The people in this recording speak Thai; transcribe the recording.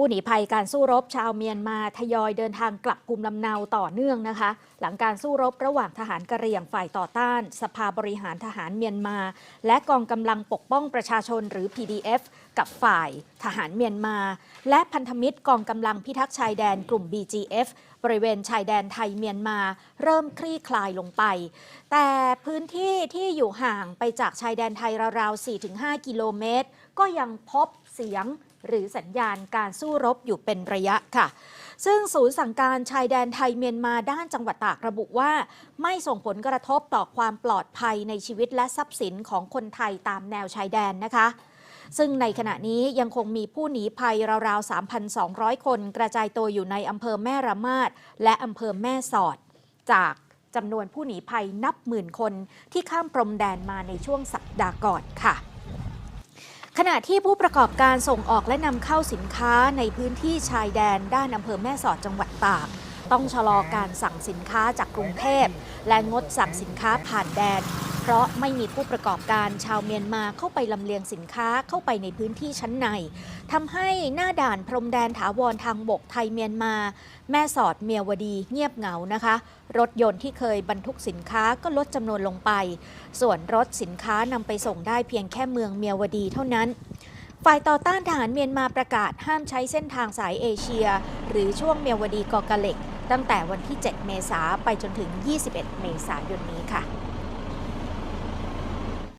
ผู้หนีภัยการสู้รบชาวเมียนมาทยอยเดินทางกลับภูมิลำเนาต่อเนื่องนะคะ หลังการสู้รบระหว่างทหารกะเหรี่ยงฝ่ายต่อต้าน สภาบริหารทหารเมียนมา และกองกำลังปกป้องประชาชนหรือ PDF กับฝ่ายทหารเมียนมา และพันธมิตรกองกำลังพิทักษ์ชายแดนกลุ่ม BGF บริเวณชายแดนไทยเมียนมา เริ่มคลี่คลายลงไป แต่พื้นที่ที่อยู่ห่างไปจากชายแดนไทยราวๆ 4-5 กิโลเมตร ก็ยังพบเสียงหรือสัญญาณการสู้รบอยู่เป็นระยะค่ะ ซึ่งศูนย์สั่งการชายแดนไทยเมียนมาด้านจังหวัดตากระบุว่า ไม่ส่งผลกระทบต่อความปลอดภัยในชีวิตและทรัพย์สินของคนไทยตามแนวชายแดนนะคะซึ่งในขณะนี้ยังคงมีผู้หนีภัยราวๆ 3,200 คนกระจายตัวอยู่ในอำเภอแม่ระมาดและอำเภอแม่สอด จากจำนวนผู้หนีภัยนับหมื่นคนที่ข้ามพรมแดนมาในช่วงสัปดาห์ก่อนค่ะ ขณะที่ผู้ประกอบการส่งออกและนำเข้าสินค้าในพื้นที่ชายแดนด้านอำเภอแม่สอดจังหวัดตากต้องชะลอการสั่งสินค้าจากกรุงเทพ และงดสั่งสินค้าผ่านแดน เพราะไม่มีผู้ประกอบการชาวเมียนมาเข้าไปลำเลียงสินค้าเข้าไปในพื้นที่ชั้นในทำให้หน้าด่านพรมแดนถาวรทางบกไทยเมียนมา แม่สอดเมียวดีเงียบเหงานะคะ รถยนต์ที่เคยบรรทุกสินค้าก็ลดจำนวนลงไป ส่วนรถสินค้านำไปส่งได้เพียงแค่เมืองเมียวดีเท่านั้นฝ่ายต่อต้านทหารเมียนมาประกาศห้ามใช้เส้นทางสายเอเชีย หรือช่วงเมียวดีกอกะเหล็ก ตั้งแต่วันที่ 7 เมษาไปจนถึง 21 เมษายนนี้ค่ะ